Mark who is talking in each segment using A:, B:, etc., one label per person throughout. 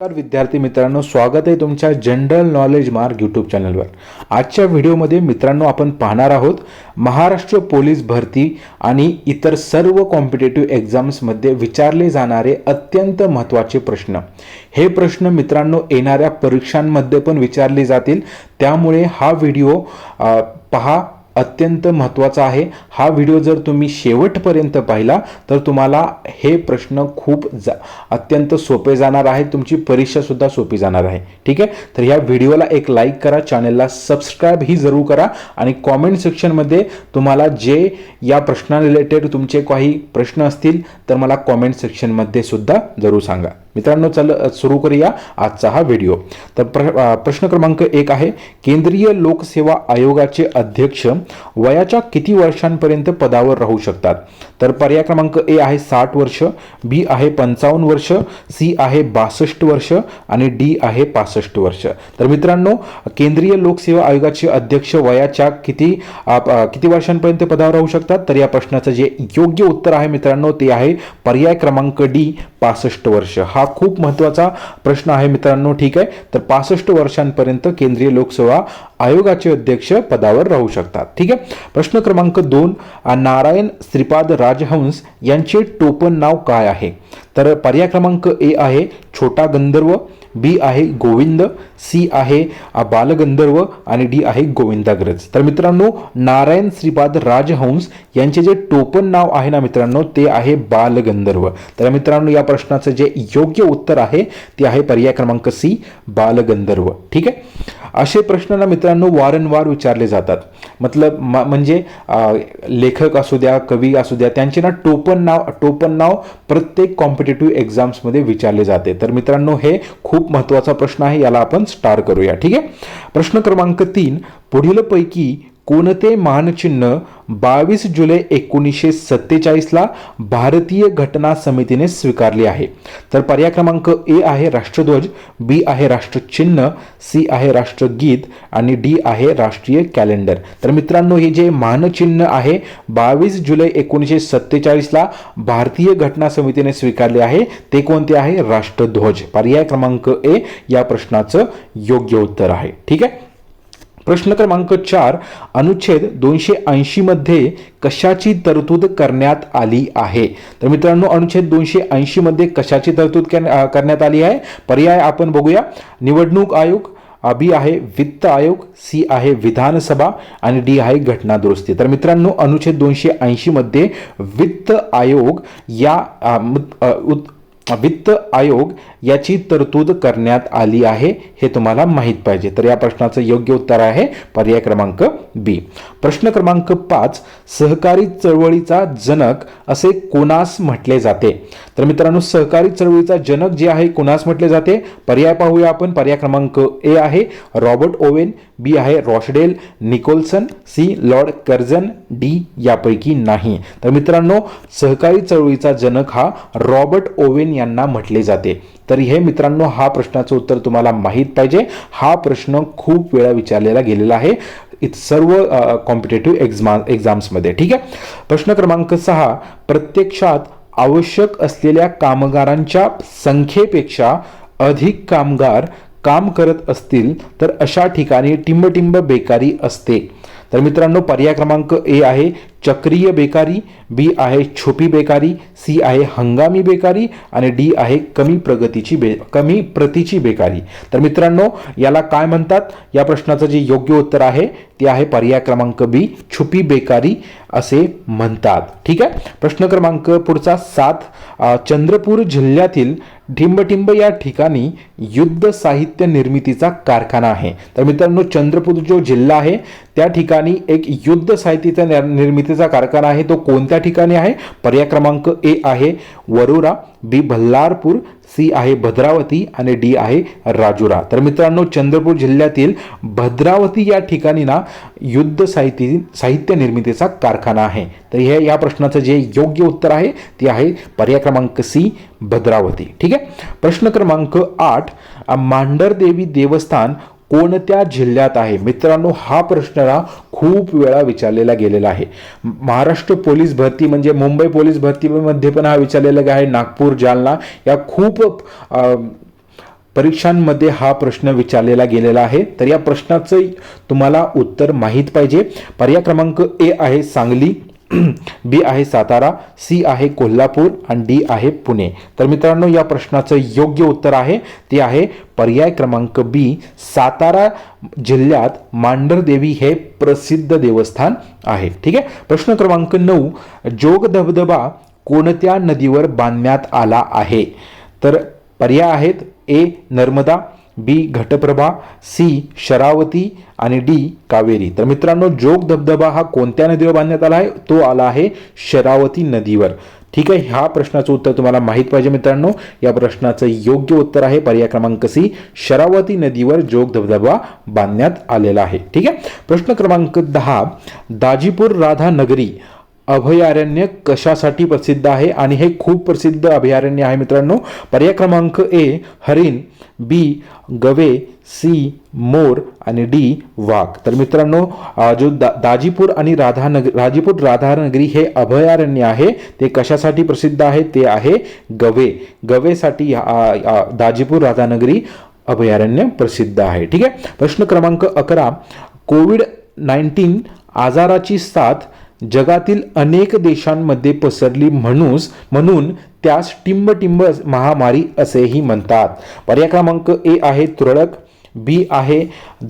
A: नमस्कार विद्यार्थी मित्रांनो स्वागत आहे तुमच्या जनरल नॉलेज मार्क यूट्यूब चॅनलवर. आजच्या व्हिडिओमध्ये मित्रांनो आपण पाहणार आहोत महाराष्ट्र पोलीस भरती आणि इतर सर्व कॉम्पिटेटिव्ह एक्झाम्समध्ये विचारले जाणारे अत्यंत महत्त्वाचे प्रश्न. हे प्रश्न मित्रांनो येणाऱ्या परीक्षांमध्ये पण विचारले जातील. त्यामुळे हा व्हिडिओ पहा. अत्यंत महत्त्वाचा आहे. हा व्हिडिओ जर तुम्ही शेवटपर्यंत पाहिला तर तुम्हाला हे प्रश्न खूप जा अत्यंत सोपे जाणार आहे. तुमची परीक्षासुद्धा सोपी जाणार आहे. ठीक आहे? तर ह्या व्हिडिओला एक लाईक करा चॅनलला सबस्क्राईब ही जरूर करा आणि कॉमेंट सेक्शनमध्ये तुम्हाला जे या प्रश्ना रिलेटेड तुमचे काही प्रश्न असतील तर मला कॉमेंट सेक्शनमध्ये सुद्धा जरूर सांगा. मित्रांनो चल सुरू करूया आजचा हा व्हिडिओ. तर प्र प्रश्न क्रमांक एक आहे केंद्रीय लोकसेवा आयोगाचे अध्यक्ष वयाच्या किती वर्षांपर्यंत पदावर राहू शकतात? तर पर्याय क्रमांक ए आहे साठ वर्ष बी आहे पंचावन्न वर्ष सी आहे बासष्ट वर्ष आणि डी आहे पासष्ट वर्ष. तर मित्रांनो केंद्रीय लोकसेवा आयोगाचे अध्यक्ष वयाच्या किती किती वर्षांपर्यंत पदावर राहू शकतात? तर या प्रश्नाचं जे योग्य उत्तर आहे मित्रांनो ते आहे पर्याय क्रमांक डी पासष्ट वर्ष. हा खूप महत्त्वाचा प्रश्न आहे मित्रांनो. ठीक आहे? तर पासष्ट वर्षांपर्यंत केंद्रीय लोकसेवा आयोगाचे अध्यक्ष पदावर राहू शकतात. ठीक आहे? प्रश्न क्रमांक दोन नारायण श्रीपाद राजहंस यांचे टोपण नाव काय आहे? तर पर्याय क्रमांक ए आहे छोटा गंधर्व बी आहे गोविंद सी आहे बालगंधर्व आणि डी आहे गोविंदाग्रज. तर मित्रांनो नारायण श्रीपाद राजहंस यांचे जे टोपण नाव आहे ना मित्रांनो ते आहे बालगंधर्व. तर मित्रांनो या प्रश्नाचं जे योग्य उत्तर आहे ते आहे पर्याय क्रमांक सी बालगंधर्व. ठीक आहे? असे प्रश्न ना मित्रांनो वारंवार विचारले जातात. मतलब म- म्हणजे लेखक असू द्या कवी असू द्या त्यांचे ना टोपण नाव टोपण नाव प्रत्येक कॉम्पिटेटिव्ह एक्झाम्समध्ये विचारले जाते. तर मित्रांनो हे खूप महत्त्वाचा प्रश्न आहे याला आपण स्टार करूया. ठीक आहे? प्रश्न क्रमांक तीन पुढीलपैकी कोणते मानचिन्ह बावीस जुलै एकोणीसशे सत्तेचाळीसला भारतीय घटना समितीने स्वीकारले आहे? तर पर्याय क्रमांक ए आहे राष्ट्रध्वज बी आहे राष्ट्रचिन्ह सी आहे राष्ट्रगीत आणि डी आहे राष्ट्रीय कॅलेंडर. तर मित्रांनो हे जे मानचिन्ह आहे बावीस जुलै एकोणीसशे सत्तेचाळीसला भारतीय घटना समितीने स्वीकारले आहे ते कोणते आहे? राष्ट्रध्वज. पर्याय क्रमांक ए या प्रश्नाचं योग्य उत्तर आहे. ठीक आहे? प्रश्न क्रमांक चार अनुच्छेद दोनशे ऐंशीमध्ये कशाची तरतूद करण्यात आली आहे? तर मित्रांनो अनुच्छेद दोनशे ऐंशीमध्ये कशाची तरतूद करण्यात आली आहे? पर्याय आपण बघूया. निवडणूक आयोग बी आहे वित्त आयोग सी आहे विधानसभा आणि डी आहे घटना दुरुस्ती तर मित्रांनो अनुच्छेद दोनशे ऐंशीमध्ये वित्त आयोग या उत- वित्त आयोग याची तरतूद करण्यात आली आहे हे तुम्हाला माहीत पाहिजे. तर या प्रश्नाचं योग्य उत्तर आहे पर्याय क्रमांक बी. प्रश्न क्रमांक पाच सहकारी चळवळीचा जनक असे कोणास म्हटले जाते? तर मित्रांनो सहकारी चळवळीचा जनक जे आहे कोणास म्हटले जाते? पर्याय पाहूया आपण. पर्याय क्रमांक ए आहे. रॉबर्ट ओवेन बी आहे Rochdale Nicholson C Lord Curzon D यापैकी नाही. तर मित्रांनो सहकारी चळवळीचा जनक हा रॉबर्ट ओवेन यांना म्हटले जाते. तर हे मित्रांनो हा प्रश्नाचं उत्तर तुम्हाला माहीत पाहिजे. हा प्रश्न खूप वेळा विचारलेला गेलेला आहे. इत सर्व कॉम्पिटेटिव्ह एक्झाम एक्झाम्समध्ये ठीक आहे? प्रश्न क्रमांक सहा प्रत्यक्षात आवश्यक असलेल्या कामगारांच्या संख्येपेक्षा अधिक कामगार काम करत असतील तर अशा ठिकाणी टिंबटिंब बेकारी असते. तर मित्रांनो पर्याय क्रमांक ए आहे चक्रीय बेकारी बी आहे छोपी बेकारी सी आहे हंगामी बेकारी आणि डी आहे कमी प्रगतीची बे कमी प्रतीची बेकारी. तर मित्रांनो याला काय म्हणतात? या प्रश्नाचं जे योग्य उत्तर आहे ते आहे पर्याय क्रमांक बी छुपी बेकारी असे म्हणतात. ठीक आहे? प्रश्न क्रमांक पुढचा सात चंद्रपूर जिल्ह्यातील ढिंबटिंब या ठिकाणी युद्ध साहित्य निर्मितीचा कारखाना आहे. तर मित्रांनो चंद्रपूर जो जिल्हा आहे त्या ठिकाणी एक युद्ध साहित्याचा निर्मितीचा कारखाना आहे. तो कोणत्या ठिकाणी आहे? पर्याय क्रमांक ए आहे वरोरा बी भल्लारपूर सी आहे भद्रावती आणि डी आहे राजुरा. तर मित्रांनो चंद्रपूर जिल्ह्यातील भद्रावती या ठिकाणी ना युद्ध साहित्य साहित्य निर्मितीचा कारखाना आहे. तर हे या प्रश्नाचं जे योग्य उत्तर आहे ते आहे पर्याय क्रमांक सी भद्रावती. ठीक आहे? प्रश्न क्रमांक आठ मांढरदेवी देवस्थान कोणत्या जिल्ह्यात आहे? मित्रांनो हा प्रश्न ना खूप वेळा विचारलेला गेलेला आहे. महाराष्ट्र पोलीस भरती म्हणजे मुंबई पोलीस भरतीमध्ये पण हा विचारलेला आहे. नागपूर जालना या खूप परीक्षांमध्ये हा प्रश्न विचारलेला गेलेला आहे. तर या प्रश्नाचं तुम्हाला उत्तर माहीत पाहिजे. पर्याय क्रमांक ए आहे सांगली. बी आहे सातारा सी आहे कोल्हापूर आणि डी आहे पुणे. तर मित्रांनो या प्रश्नाचं योग्य उत्तर आहे. ते आहे पर्याय क्रमांक बी सातारा जिल्ह्यात मांढरदेवी हे प्रसिद्ध देवस्थान आहे. ठीक आहे? प्रश्न क्रमांक नऊ जोग धबधबा कोणत्या नदीवर बांधण्यात आला आहे? तर पर्याय आहेत A Narmada B Ghataprabha C Sharavati आणि डी कावेरी. तर मित्रांनो जोग धबधबा हा कोणत्या नदीवर बांधण्यात आला आहे? तो आला आहे शरावती नदीवर. ठीक आहे ह्या प्रश्नाचं उत्तर तुम्हाला माहीत पाहिजे मित्रांनो. या प्रश्नाचं योग्य उत्तर आहे पर्याय क्रमांक सी शरावती नदीवर जोग धबधबा बांधण्यात आलेला आहे. ठीक आहे प्रश्न क्रमांक दहा दाजीपूर राधा नगरी अभयारण्य कशासाठी प्रसिद्ध आहे? आणि हे खूप प्रसिद्ध अभयारण्य आहे मित्रांनो. पर्याय क्रमांक ए हरिण बी गवे सी मोर आणि डी वाघ. तर मित्रांनो जो दा दाजीपूर आणि राधानगरी राजीपूर राधानगरी हे अभयारण्य आहे ते कशासाठी प्रसिद्ध आहे? ते आहे गवे. गवेसाठी दाजीपूर राधानगरी अभयारण्य प्रसिद्ध आहे. ठीक आहे? प्रश्न क्रमांक अकरा कोविड नाईन्टीन आजाराची साथ जगातील अनेक देशांमध्ये पसरली म्हणूस म्हणून त्यास टिंबटिंब महामारी असेही म्हणतात. पर्याय क्रमांक ए आहे तुरळक बी आहे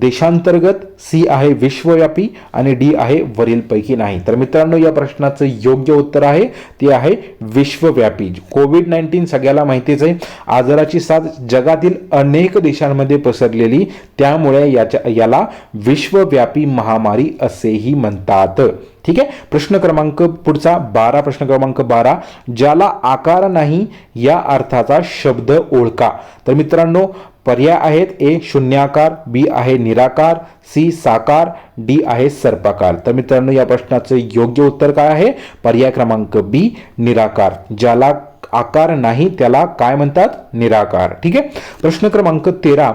A: देशांतर्गत सी आहे विश्वव्यापी आणि डी आहे वरीलपैकी नाही. तर मित्रांनो या प्रश्नाचं योग्य उत्तर आहे ते आहे विश्वव्यापी. कोविड नाईन्टीन सगळ्याला माहितीच आहे आजाराची साथ जगातील अनेक देशांमध्ये पसरलेली त्यामुळे याच्या याला विश्वव्यापी महामारी असेही म्हणतात. ठीक आहे? प्रश्न क्रमांक पुढचा बारा प्रश्न क्रमांक बारा. ज्याला आकार नाही या अर्थाचा शब्द ओळखा. तर मित्रांनो पर्याय आहेत ए शून्याकार बी आहे निराकार सी साकार डी आहे सर्पाकार. तर मित्रांनो या प्रश्नाचं योग्य उत्तर काय आहे? पर्याय क्रमांक बी निराकार. ज्याला आकार नाही त्याला काय म्हणतात? निराकार. ठीक आहे? प्रश्न क्रमांक तेरा.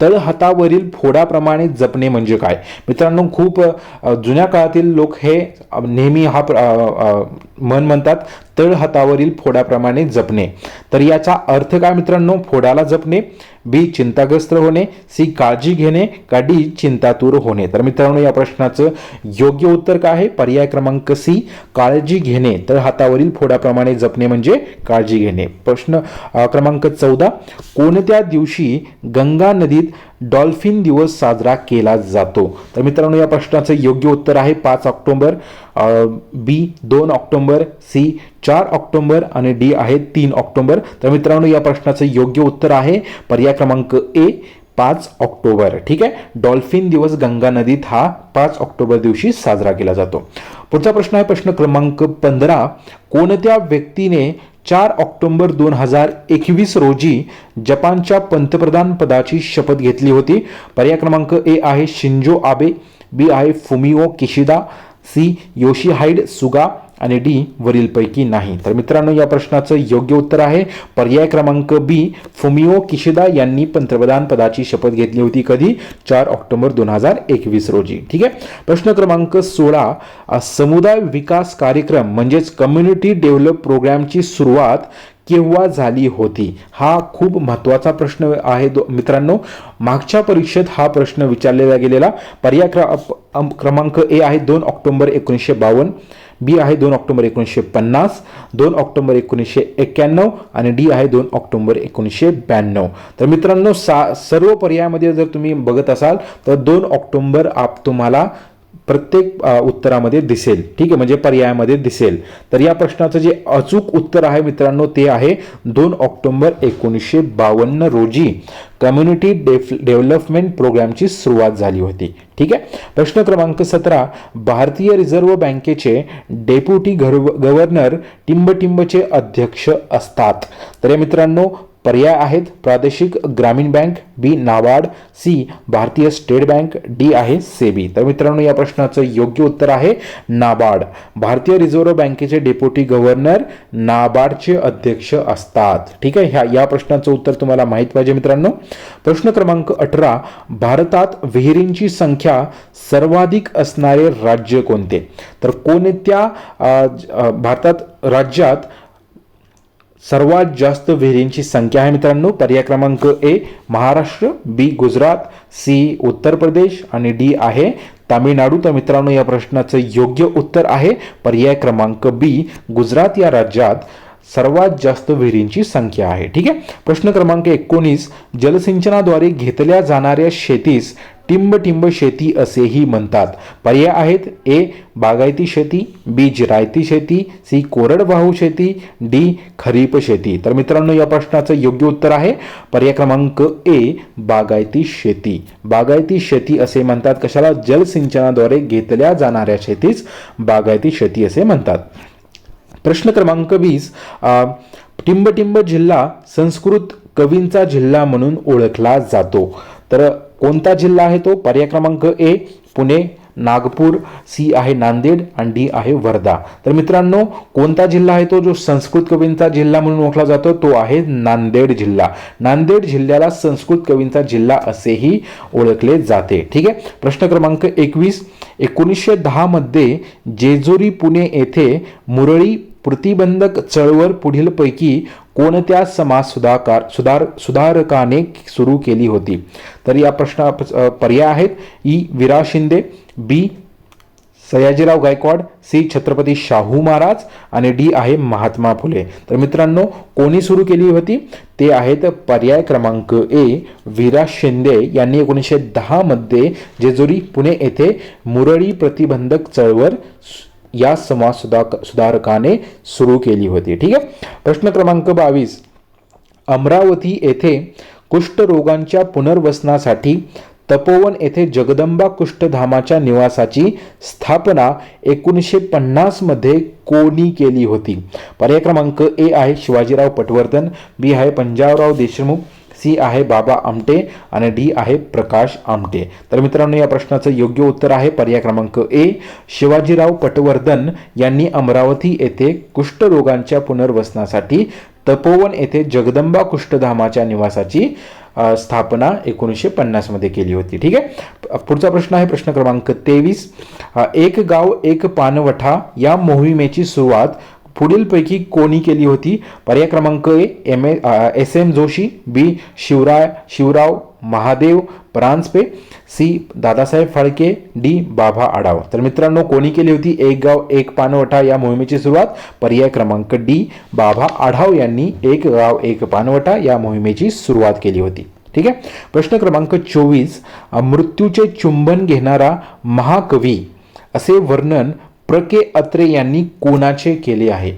A: तळहातावरील फोडाप्रमाणे जपणे म्हणजे काय? मित्रांनो खूप जुन्या काळातील लोक हे नेहमी हा मन म्हणतात तळ हातावरील फोडाप्रमाणे जपणे. तर याचा अर्थ काय मित्रांनो? फोडाला जपणे बी चिंताग्रस्त होणे सी काळजी घेणे का डी चिंतातूर होणे. तर मित्रांनो या प्रश्नाचं योग्य उत्तर काय आहे? पर्याय क्रमांक सी काळजी घेणे. तर हातावरील फोडाप्रमाणे जपणे म्हणजे काळजी घेणे. प्रश्न क्रमांक चौदा कोणत्या दिवशी गंगा नदीत डॉल्फिन दिवस साजरा केला जातो. तर मित्रांनो या प्रश्नाचं योग्य उत्तर आहे पाच ऑक्टोंबर. बी दोन ऑक्टोंबर. सी चार ऑक्टोंबर. आणि डी आहे तीन ऑक्टोबर. तर मित्रांनो या प्रश्नाचं योग्य उत्तर आहे. पर्याय क्रमांक ए पाच ऑक्टोबर. ठीक आहे? डॉल्फिन दिवस गंगा नदीत हा पाच ऑक्टोबर दिवशी साजरा केला जातो. पुढचा प्रश्न आहे प्रश्न क्रमांक पंधरा. कोणत्या व्यक्तीने चार ऑक्टोबर दोन हजार एकवीस रोजी जपानच्या पंतप्रधान पदाची शपथ घेतली होती. पर्याय क्रमांक ए आहे शिंजो आबे बी आहे Fumio Kishida C Yoshihide Suga आणि डी वरीलपैकी नाही. तर मित्रांनो या प्रश्नाचं योग्य उत्तर आहे. पर्याय क्रमांक बी फुमिओ किशिदा यांनी पंतप्रधान पदाची शपथ घेतली होती कधी? चार ऑक्टोबर दोन हजार एकवीस रोजी. ठीक आहे? प्रश्न क्रमांक सोळा समुदाय विकास कार्यक्रम म्हणजेच कम्युनिटी डेव्हलप प्रोग्रामची सुरुवात केव्हा झाली होती? हा खूप महत्त्वाचा प्रश्न आहे दो मित्रांनो. मागच्या परीक्षेत हा प्रश्न विचारलेला गेलेला. पर्याय क्रमांक ए आहे दोन ऑक्टोबर एकोणीसशे बावन्न. बी आहे दोन ऑक्टोबर एकोणीसशे पन्नास दोन ऑक्टोबर एकोणीसशे एक्क्याण्णव आणि डी आहे दोन ऑक्टोबर एकोणीसशे ब्याण्णव. तर मित्रांनो सा सर्व पर्यायामध्ये जर तुम्ही बघत असाल तर दोन ऑक्टोंबर आप तुम्हाला प्रत्येक उत्तरामध्ये दिसेल. ठीक आहे? म्हणजे पर्यायामध्ये दिसेल. तर या प्रश्नाचं जे अचूक उत्तर आहे मित्रांनो ते आहे दोन ऑक्टोबर एकोणीसशे बावन्न रोजी कम्युनिटी डेफ डेव्हलपमेंट प्रोग्रामची सुरुवात झाली होती. ठीक आहे? प्रश्न क्रमांक सतरा भारतीय रिझर्व्ह बँकेचे डेप्युटी गव्हर्नर टिंबटिंबचे अध्यक्ष असतात. तर या मित्रांनो पर्याय आहेत. प्रादेशिक ग्रामीण बँक बी नाबार्ड सी भारतीय स्टेट बँक डी आहे सेबी. तर मित्रांनो या प्रश्नाचं योग्य उत्तर आहे नाबार्ड भारतीय रिझर्व्ह बँकेचे डेप्युटी गव्हर्नर नाबार्डचे अध्यक्ष असतात. ठीक आहे? ह्या या प्रश्नाचं उत्तर तुम्हाला माहीत पाहिजे मित्रांनो. प्रश्न क्रमांक अठरा भारतात विहिरींची संख्या सर्वाधिक असणारे राज्य कोणते? तर कोणत्या भारतात राज्यात सर्वात जास्त विहिरींची संख्या आहे मित्रांनो. पर्याय क्रमांक A Maharashtra B Gujarat C Uttar Pradesh आणि डी आहे तामिळनाडू. तर मित्रांनो या प्रश्नाचं योग्य उत्तर आहे पर्याय क्रमांक बी गुजरात या राज्यात सर्वात जास्त विहिरींची संख्या आहे. ठीक आहे? प्रश्न क्रमांक एकोणीस जलसिंचनाद्वारे घेतल्या जाणाऱ्या शेतीस टिंबटिंब शेती असेही म्हणतात. पर्याय आहेत ए. बागायती शेती बी. जिरायती शेती सी. कोरडवाहू शेती डी. खरीप शेती. तर मित्रांनो या प्रश्नाचं योग्य उत्तर आहे. पर्याय क्रमांक ए बागायती शेती. बागायती शेती असे म्हणतात. कशाला? जलसिंचनाद्वारे घेतल्या जाणाऱ्या शेतीस बागायती शेती असे म्हणतात. प्रश्न क्रमांक वीस टिंबटिंब जिल्हा संस्कृत कवींचा जिल्हा म्हणून ओळखला जातो. तर कोणता जिल्हा आहे तो? पर्याय क्रमांक ए पुणे नागपूर सी आहे नांदेड आणि डी आहे वर्धा. तर मित्रांनो कोणता जिल्हा आहे तो? जो संस्कृत कवींचा जिल्हा म्हणून ओळखला जातो तो आहे नांदेड जिल्हा. नांदेड जिल्ह्याला संस्कृत कवींचा जिल्हा असेही ओळखले जाते. ठीक आहे? प्रश्न क्रमांक एकवीस. एकोणीसशे दहामध्ये जेजुरी पुणे येथे मुरळी प्रतिबंधक चळवळ पुढीलपैकी कोणत्या समाज सुधाकार सुधार सुधारकाने सुरू केली होती? तर या प्रश्न पर्याय आहेत. A. Vira Shinde B. Sayajirao Gaikwad C. Chhatrapati Shahu Maharaj आणि डी. आहे महात्मा फुले. तर मित्रांनो कोणी सुरू केली होती? ते आहेत पर्याय क्रमांक ए विरा शिंदे यांनी एकोणीसशे दहामध्ये जेजुरी पुणे येथे मुरळी प्रतिबंधक चळवळ या समाज सुधा सुधारकाने सुरू केली होती. ठीक आहे? प्रश्न क्रमांक बावीस. अमरावती येथे कुष्ठरोगांच्या पुनर्वसनासाठी तपोवन येथे जगदंबा कुष्ठधामाच्या निवासाची स्थापना एकोणीसशे पन्नासमध्ये कोणी केली होती? पर्याय क्रमांक ए आहे शिवाजीराव पटवर्धन बी आहे पंजाबराव देशमुख सी आहे बाबा आमटे आणि डी आहे प्रकाश आमटे. तर मित्रांनो या प्रश्नाचं योग्य उत्तर आहे पर्याय क्रमांक ए. शिवाजीराव पटवर्धन यांनी अमरावती येथे कुष्ठरोगांच्या पुनर्वसनासाठी तपोवन येथे जगदंबा कुष्ठधामाच्या निवासाची स्थापना एकोणीसशे पन्नासमध्ये केली होती. ठीक आहे? पुढचा प्रश्न आहे प्रश्न क्रमांक तेवीस. एक गाव एक पानवठा या मोहिमेची सुरुवात पुढीलपैकी कोणी केली होती? पर्याय क्रमांक A M A S M Joshi B Shivrai Shivrao Mahadev Paranjpe C Dadasaheb Phalke D Baba Adhav. तर मित्रांनो कोणी केली होती? एक गाव एक पानवटा या मोहिमेची सुरुवात. पर्याय क्रमांक डी बाबा आढाव यांनी एक गाव एक पानवटा या मोहिमेची सुरुवात केली होती. ठीक आहे? प्रश्न क्रमांक चोवीस मृत्यूचे चुंबन घेणारा महाकवी असे वर्णन प्र के अत्रे यांनी कोणाचे केले आहे?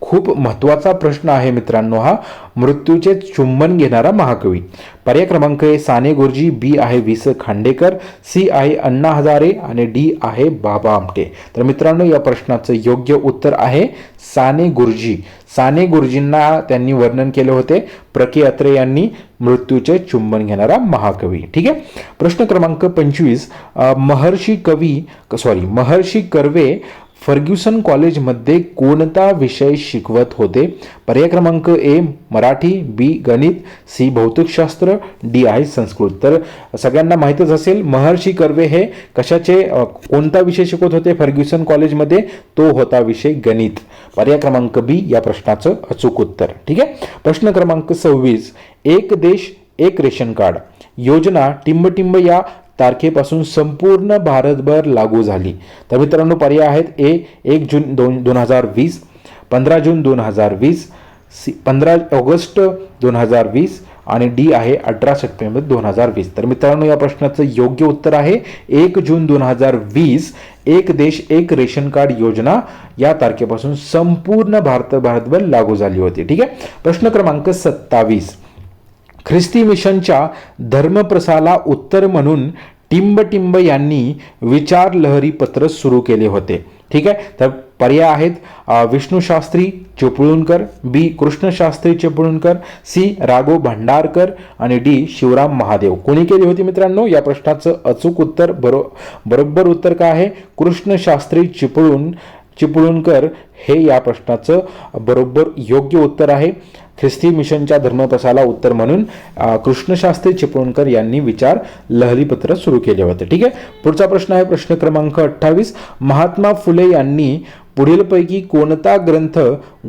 A: खूप महत्त्वाचा प्रश्न आहे मित्रांनो हा. मृत्यूचे चुंबन घेणारा महाकवी. पर्याय क्रमांक ए साने गुरुजी बी आहे वि स खांडेकर सी आहे अण्णा हजारे आणि डी आहे बाबा आमटे. तर मित्रांनो या प्रश्नाचं योग्य उत्तर आहे साने गुरुजी. साने गुरुजींना त्यांनी वर्णन केले होते. प्रके अत्रे यांनी मृत्यूचे चुंबन घेणारा महाकवी. ठीक आहे? प्रश्न क्रमांक पंचवीस महर्षी कवी सॉरी महर्षी कर्वे फर्ग्युसन कॉलेजमध्ये कोणता विषय शिकवत होते? पर्याय क्रमांक ए मराठी बी गणित सी भौतिकशास्त्र डी आहे संस्कृत. तर सगळ्यांना माहीतच असेल महर्षी कर्वे हे कशाचे कोणता विषय शिकवत होते फर्ग्युसन कॉलेजमध्ये? तो होता विषय गणित. पर्याय क्रमांक बी या प्रश्नाचं अचूक उत्तर. ठीक आहे? प्रश्न क्रमांक सव्वीस एक देश एक रेशन कार्ड. योजना टिंबटिंब या तारखेपासून संपूर्ण भारतभर लागू झाली. तर मित्रांनो पर्याय आहेत ए एक जून दोन दोन हजार वीस पंधरा जून दोन हजार वीस सी पंधरा ऑगस्ट दोन हजार वीस आणि डी आहे अठरा सप्टेंबर दोन हजार वीस. तर मित्रांनो या प्रश्नाचं योग्य उत्तर आहे एक जून दोन हजार वीस एक देश एक रेशन कार्ड योजना या तारखेपासून संपूर्ण भारत भारतभर लागू झाली होती. ठीक आहे? प्रश्न क्रमांक सत्तावीस. ख्रिस्ती मिशनच्या धर्मप्रसाला उत्तर म्हणून टिंबटिंब यांनी विचार लहरी पत्र सुरू केले होते. ठीक आहे? तर पर्याय आहेत. विष्णूशास्त्री चिपळूणकर बी कृष्णशास्त्री चिपळूणकर सी राघो भंडारकर आणि डी शिवराम महादेव. कोणी केली होती मित्रांनो? या प्रश्नाचं अचूक उत्तर बरो बरोबर उत्तर काय आहे? कृष्णशास्त्री चिपळूण चिपळूणकर हे या प्रश्नाचं बरोबर योग्य उत्तर आहे. ख्रिस्ती मिशनच्या धर्मप्रसाला उत्तर म्हणून कृष्णशास्त्री चिपळूणकर यांनी विचार लहरीपत्र सुरू केले होते. ठीक आहे? पुढचा प्रश्न आहे प्रश्न क्रमांक अठ्ठावीस. महात्मा फुले यांनी पुढीलपैकी कोणता ग्रंथ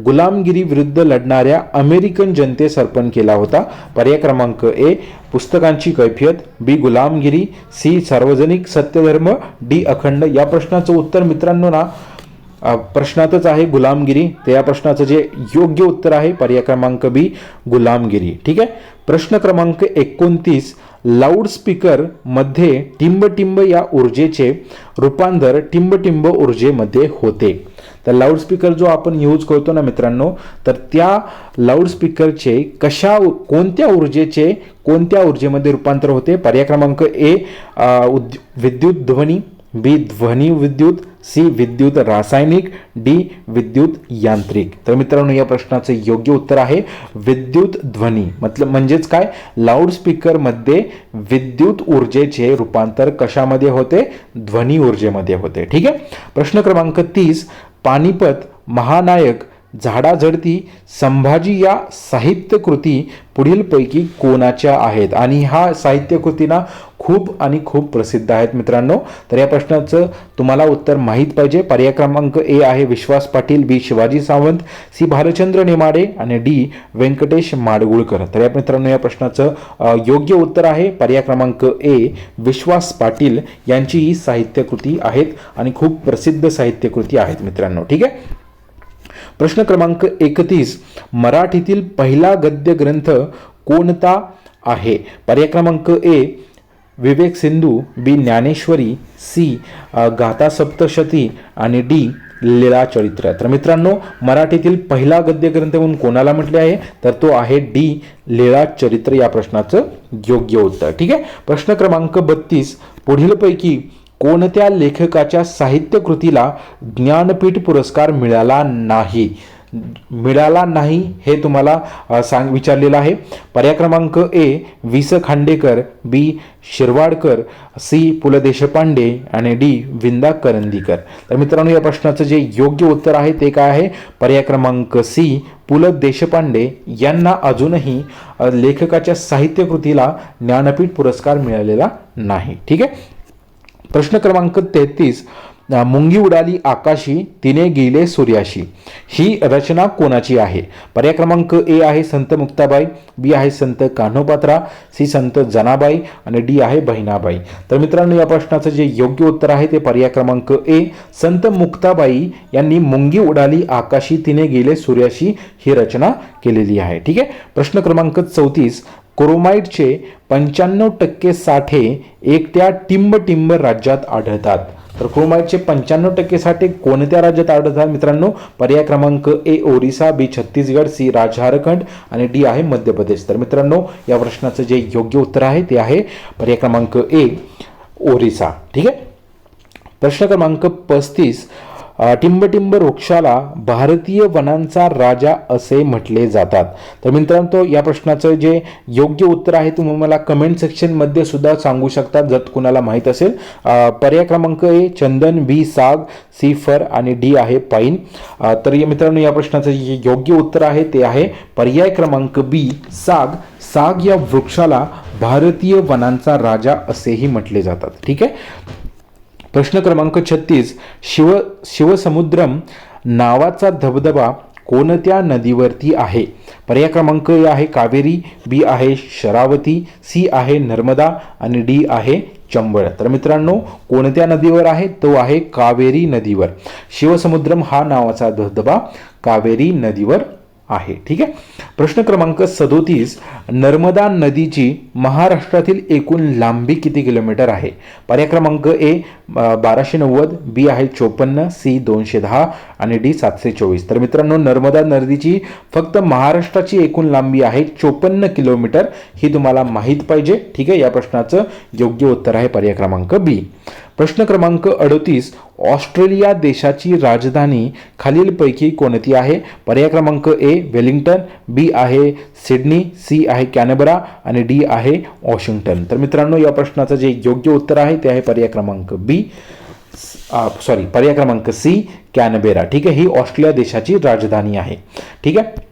A: गुलामगिरी विरुद्ध लढणाऱ्या अमेरिकन जनतेस अर्पण केला होता? पर्याय क्रमांक ए पुस्तकांची कैफियत बी गुलामगिरी सी सार्वजनिक सत्यधर्म डी अखंड. या प्रश्नाचं उत्तर मित्रांनो ना प्रश्नातच आहे गुलामगिरी. तर या प्रश्नाचं जे योग्य उत्तर आहे पर्याय क्रमांक बी गुलामगिरी. ठीक आहे? प्रश्न क्रमांक एकोणतीस लाऊडस्पीकरमध्ये टिंबटिंब या ऊर्जेचे रूपांतर टिंबटिंब ऊर्जेमध्ये होते. तर लाऊडस्पीकर जो आपण यूज करतो ना मित्रांनो तर त्या लाऊडस्पीकरचे कशा कोणत्या ऊर्जेचे कोणत्या ऊर्जेमध्ये रूपांतर होते? पर्याय क्रमांक ए उद- विद्युत ध्वनी बी ध्वनी विद्युत सी विद्युत रासायनिक डी विद्युत यांत्रिक. तर मित्रांनो या प्रश्नाचं योग्य उत्तर आहे विद्युत ध्वनी. मतलब म्हणजेच काय? लाऊडस्पीकरमध्ये विद्युत ऊर्जेचे रूपांतर कशामध्ये होते? ध्वनी ऊर्जेमध्ये होते. ठीक आहे? प्रश्न क्रमांक तीस पानिपत महानायक झाडाझडती संभाजी या साहित्यकृती पुढीलपैकी कोणाच्या आहेत? आणि ह्या साहित्यकृतींना खूप आणि खूप प्रसिद्ध आहेत मित्रांनो. तर या प्रश्नाचं तुम्हाला उत्तर माहीत पाहिजे. पर्याय क्रमांक ए आहे विश्वास पाटील बी शिवाजी सावंत सी भालचंद्र नेमाडे आणि डी व्यंकटेश माडगुळकर. तर या मित्रांनो या प्रश्नाचं योग्य उत्तर आहे. पर्याय क्रमांक ए विश्वास पाटील यांची ही साहित्यकृती आहेत आणि खूप प्रसिद्ध साहित्यकृती आहेत मित्रांनो. ठीक आहे? प्रश्न क्रमांक एकतीस मराठीतील पहिला गद्य ग्रंथ कोणता आहे? पर्याय क्रमांक A Vivek Sindhu B Dnyaneshwari C गाता गाथा सप्तशती आणि डी लीळा चरित्र. तर मित्रांनो मराठीतील पहिला गद्य ग्रंथ म्हणून कोणाला म्हटले आहे? तर तो आहे डी लीळा चरित्र या प्रश्नाचं योग्य उत्तर. ठीक आहे? प्रश्न क्रमांक बत्तीस पुढीलपैकी कोणत्या लेखकाच्या साहित्यकृतीला ज्ञानपीठ पुरस्कार मिळाला नाही? मिळाला नाही हे तुम्हाला सांग विचारलेलं आहे. पर्याय क्रमांक A Vi Sa Khandekar B Shirwadkar C Pu La Deshpande आणि डी विंदा करंदीकर. तर मित्रांनो या प्रश्नाचं जे योग्य उत्तर आहे ते काय आहे? पर्याय क्रमांक सी पु ल देशपांडे यांना अजूनही लेखकाच्या साहित्यकृतीला ज्ञानपीठ पुरस्कार मिळालेला नाही. ठीक आहे? प्रश्न क्रमांक तेहतीस मुंगी उडाली आकाशी तिने गेले सूर्याशी. ही रचना कोणाची आहे? पर्याय क्रमांक ए आहे संत मुक्ताबाई बी आहे संत कान्होपात्रा सी संत जनाबाई आणि डी आहे बहिणाबाई. तर मित्रांनो या प्रश्नाचं जे योग्य उत्तर आहे ते पर्याय क्रमांक ए संत मुक्ताबाई यांनी मुंगी उडाली आकाशी तिने गेले सूर्याशी ही रचना केलेली आहे. ठीक आहे? प्रश्न क्रमांक चौतीस क्रोमाइटचे पंच्याण्णव टक्के साठे एकट्या टिंब राज्यात आढळतात. तर क्रोमाइटचे पंच्याण्णव टक्के साठे कोणत्या राज्यात आढळतात मित्रांनो? पर्याय क्रमांक A Orissa B Chhattisgarh C राज झारखंड आणि डी आहे मध्य प्रदेश. तर मित्रांनो या प्रश्नाचं जे योग्य उत्तर आहे ते आहे पर्याय क्रमांक ए ओरिसा. ठीक आहे? प्रश्न क्रमांक पस्तीस टिंबटिंब वृक्षाला भारतीय वनांचा राजा असे म्हटले जातात. तर मित्रांनो या प्रश्नाचं जे योग्य उत्तर आहे तुम्ही मला कमेंट सेक्शनमध्ये सुद्धा सांगू शकता जर कुणाला माहीत असेल. पर्याय क्रमांक ए चंदन बी साग सी फर आणि डी आहे पाईन. तर या मित्रांनो या प्रश्नाचं जे योग्य उत्तर आहे ते आहे पर्याय क्रमांक बी साग. साग या वृक्षाला भारतीय वनांचा राजा असेही म्हटले जातात. ठीक आहे? प्रश्न क्रमांक छत्तीस शिव शिवसमुद्रम नावाचा धबधबा कोणत्या नदीवरती आहे? पर्याय क्रमांक ए आहे कावेरी बी आहे शरावती सी आहे नर्मदा आणि डी आहे चंबळ. तर मित्रांनो कोणत्या नदीवर आहे? तो आहे कावेरी नदीवर. शिवसमुद्रम हा नावाचा धबधबा कावेरी नदीवर आहे. ठीक आहे? प्रश्न क्रमांक सदोतीस नर्मदा नदीची महाराष्ट्रातील एकूण लांबी किती किलोमीटर आहे? पर्याय क्रमांक ए बाराशे नव्वद बी आहे चोपन्न सी दोनशे दहा आणि डी सातशे चोवीस. तर मित्रांनो नर्मदा नदीची फक्त महाराष्ट्राची एकूण लांबी आहे चोपन्न किलोमीटर. ही तुम्हाला माहीत पाहिजे. ठीक आहे? या प्रश्नाचं योग्य उत्तर आहे पर्याय क्रमांक बी. प्रश्न क्रमांक अडतीस ऑस्ट्रेलिया देशाची राजधानी खालीलपैकी कोणती आहे? पर्याय क्रमांक ए वेलिंग्टन बी आहे सिडनी सी आहे कॅनबरा आणि डी आहे वॉशिंग्टन. तर मित्रांनो या प्रश्नाचं जे योग्य उत्तर आहे ते आहे पर्याय क्रमांक बी सॉरी पर्याय क्रमांक सी कॅनबेरा. ठीक आहे ही ऑस्ट्रेलिया देशाची राजधानी आहे. ठीक आहे?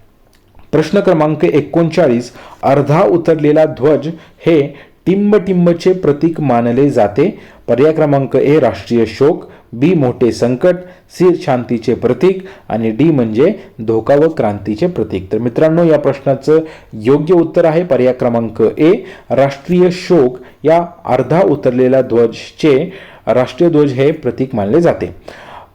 A: प्रश्न क्रमांक एकोणचाळीस अर्धा उतरलेला ध्वज हे टिंबटिंबचे प्रतीक मानले जाते. पर्याय क्रमांक ए राष्ट्रीय शोक बी मोठे संकट सी शांतीचे प्रतीक आणि डी म्हणजे धोका व क्रांतीचे प्रतीक. तर मित्रांनो या प्रश्नाचं योग्य उत्तर आहे पर्याय क्रमांक ए राष्ट्रीय शोक. या अर्धा उतरलेल्या ध्वजचे राष्ट्रीय ध्वज हे प्रतीक मानले जाते.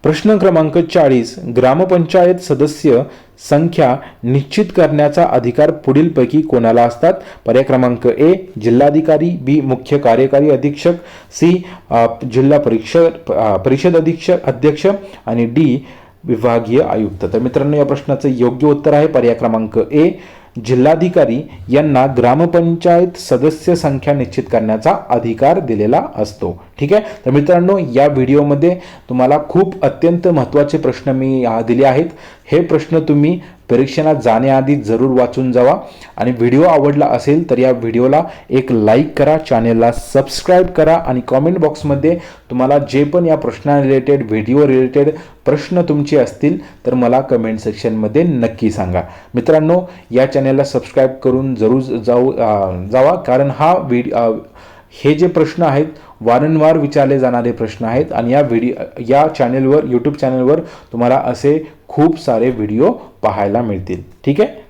A: प्रश्न क्रमांक चाळीस ग्रामपंचायत सदस्य संख्या निश्चित करण्याचा अधिकार पुढीलपैकी कोणाला असतात? पर्याय क्रमांक ए जिल्हाधिकारी बी मुख्य कार्यकारी अधीक्षक सी जिल्हा परीक्षक परिषद अधीक्षक अध्यक्ष आणि डी विभागीय आयुक्त. तर मित्रांनो या प्रश्नाचं योग्य उत्तर आहे. पर्याय क्रमांक ए जिल्हाधिकारी यांना ग्रामपंचायत सदस्य संख्या निश्चित करण्याचा अधिकार दिलेला असतो. ठीक आहे? तर मित्रांनो या व्हिडिओमध्ये तुम्हाला खूप अत्यंत महत्त्वाचे प्रश्न मी दिले आहेत. हे प्रश्न तुम्ही परीक्षेला जाण्याआधी जरूर वाचून जावा. आणि व्हिडिओ आवडला असेल तर या व्हिडिओला एक लाईक करा चॅनेलला सबस्क्राईब करा आणि कॉमेंट बॉक्समध्ये तुम्हाला जे पण या प्रश्ना रिलेटेड व्हिडिओ रिलेटेड प्रश्न तुमचे असतील तर मला कमेंट सेक्शनमध्ये नक्की सांगा. मित्रांनो या चॅनेलला सबस्क्राईब करून जरूर जाऊ जावा. कारण हा व्हिडिओ हे जे प्रश्न आहेत वारंवार विचारले जाणारे प्रश्न आहेत. आणि या व्हिडिओ या चॅनेलवर यूट्यूब चॅनेलवर तुम्हाला असे खूप सारे व्हिडिओ पाहायला मिळतील. ठीक आहे?